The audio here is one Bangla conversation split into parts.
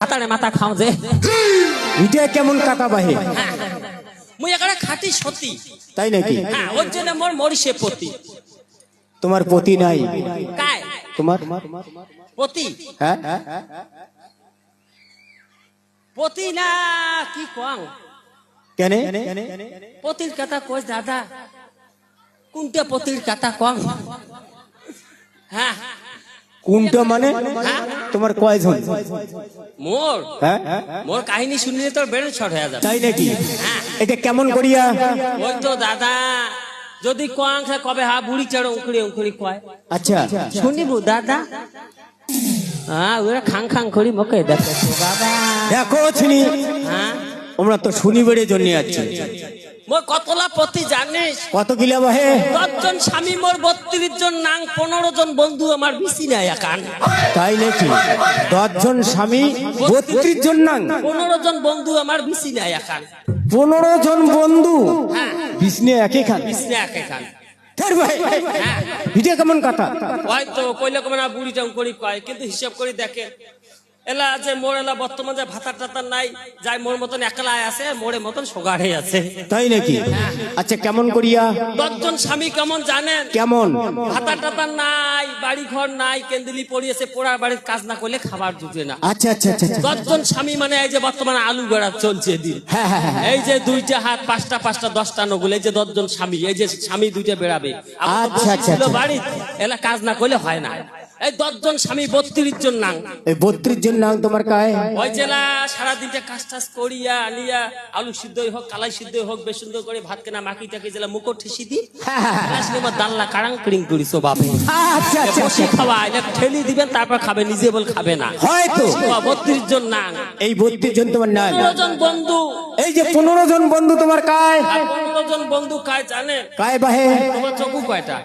মাথারে মাথা খাও যে। এটা কেমন কাকা বাহে? মুই এখানে খাটি সতী। তাই নাকি? হ্যাঁ ওর জন্য মোর মরিষে পতি। তোমার পতি নাই? কায় তোমার? পতি? হ্যাঁ? পতি না কি কং কেন? পতির কথা কই দাদা। কোনটা পতির কথা কং হ্যাঁ। কোনটা মানে? তোমার কয়জন মোর? হ্যাঁ? মোর কাহিনী শুনলে তোর বেড়ে ছট হয়ে যাবে। তাই নাকি? হ্যাঁ। এটা কেমন করিয়া? ওই তো দাদা যদি কং সে কবে হা বুড়ি চড়ো উঁকড়ি উঁকড়ি কয়। আচ্ছা। শুনিবু দাদা? হ্যাঁ ওরা খাং খাং করি মকে দেখো। বাবা দেখো ছিনি। হ্যাঁ। আমরা তো শনিবারের জন্য আছি। মোর কতলা জানিস? কত কিলা বাহে? দশজন স্বামী মোর বত্রিশ জন নাং পনেরো জন বন্ধু আমার বেশি নাই একান। তাই নাকি? দশজন স্বামী বত্রিশ জন নাং। পনেরো জন বন্ধু আমার বেশি নাই একান। পনেরো জন বন্ধু বিষ্ণু একই খান এটা কেমন কথা? হয়তো কইলে কমে না বুড়ি টাম করি কয় কিন্তু হিসাব করে দেখে। এলা যে মোর এলা বর্তমান যে ভাতার টাতার নাই যাই মোর মতন একলা আছে মোড়ের মতন সোগাড়ে আছে। তাই নাকি? আচ্ছা কেমন করিয়া? দশজন স্বামী কেমন জানেন? কেমন? ভাতার টাতার নাই বাড়ি ঘর নাই কেন্দিলি পড়িয়েছে পোড়ার বাড়ির কাজ না করলে খাবার জুটে না। আচ্ছা আচ্ছা আচ্ছা আচ্ছা। দশজন স্বামী মানে এই যে বর্তমানে আলু বেড়া চলছে দিন। হ্যাঁ হ্যাঁ হ্যাঁ এই যে দুইটা হাত পাঁচটা পাঁচটা দশটা নগুল এই যে দশজন স্বামী এই যে স্বামী দুইটা বেড়াবে। আচ্ছা, আচ্ছা, আচ্ছা। বাড়ি এলা কাজ না করলে হয় না। এই দশজন স্বামী বত্রিশ জন নাং। এই বত্রিশ জন নাং তোমার কায়? ওই জেলা সারা দিনটা কাজ টাজ করিয়া আনিয়া আলু সিদ্ধই হোক কালাই সিদ্ধই হোক বেশ সুন্দর করে ভাত কেনা মাখি টাকি জেলা মুখো ঠেসি দি সিনেমা দাল্লা কারাং কিরিং করিস বাপে। আচ্ছা আচ্ছা বসে খাওয়া এটা ঠেলি দিবেন তারপর খাবে নিজে বল খাবে না। হয়তো। বত্রিশ জন নাং। এই বত্রিশ জন তোমার নাং পনেরো জন বন্ধু। এই যে পনেরো জন বন্ধু তোমার কায়? পনেরো জন বন্ধু খায় জানে কায় বাহে? তোমার চকু কয়টা?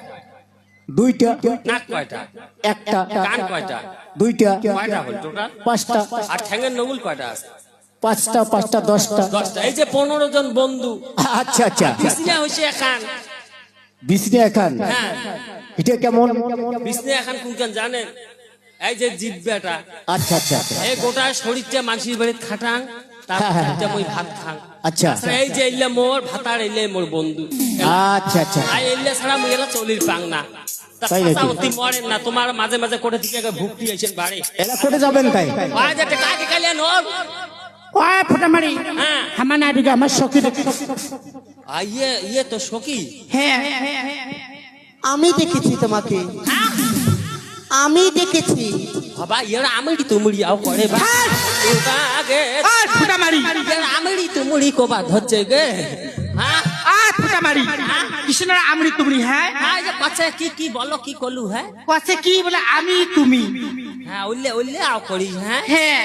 দুইটা নাক কয়টা? একটা কান কয়টা? দুইটা কয়টা হল টোটাল? পাঁচটা। আর ঠ্যাঙের নগুল কয়টা আছে? পাঁচটা পাঁচটা দশটা। দশটা। এই যে পনেরো জন বন্ধু। আচ্ছা আচ্ছা। বিছনা হয়েছে এখান। বিষ্ণু এখান? হ্যাঁ। এটা কেমন? বিছনা এখান কোনখান জানেন এই যে জিব্বাটা আচ্ছা আচ্ছা আচ্ছা। এই গোটা শরীরটা মানুষের বাড়িতে খাটাং। তারপর হ্যাঁ, হ্যাঁ। খাইটা মই ভাত খাং আচ্ছা। আচ্ছা, এই যে এলে মোর ভাতার এলে মোর বন্ধু। আচ্ছা আচ্ছা। আর এলে ছাড়া মুই এলা চলির পাং না। তা তাই নাকি? চাচা অতি মরেন না তোমার মাঝে মাঝে করে দিকে ভুক্তি আইছেন বাড়ি। এলা কোটে যাবেন তাই? নর। ফটামারি হ্যাঁ। আমার না দিকে আমার সখী ইয়ে ইয়ে তো সখী। হ্যাঁ। আমি দেখেছি তোমাকে। আমি দেখেছি। বাবা ইয়ার আমিরি তুমুড়ি আও করে বা ধরছে গে। হ্যাঁ? কৃষ্ণের তুমি হ্যাঁ? হ্যাঁ কি কি বলো কি করলু হ্যাঁ? কাছে কি বলে আমি তুমি। হ্যাঁ উল্লে উল্লে আও করি হ্যাঁ? হ্যাঁ।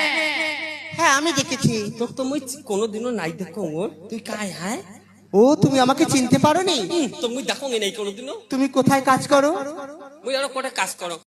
হ্যাঁ আমি দেখেছি। তোর তো মুই কোনোদিনও নাই দেখো ওর। তুই কায় হ্যাঁ? ও তুমি আমাকে চিনতে পারো নি তো মুই দেখো নাই কোনোদিনও। তুমি কোথায় কাজ করো? মুই আরও কোটে কাজ করো।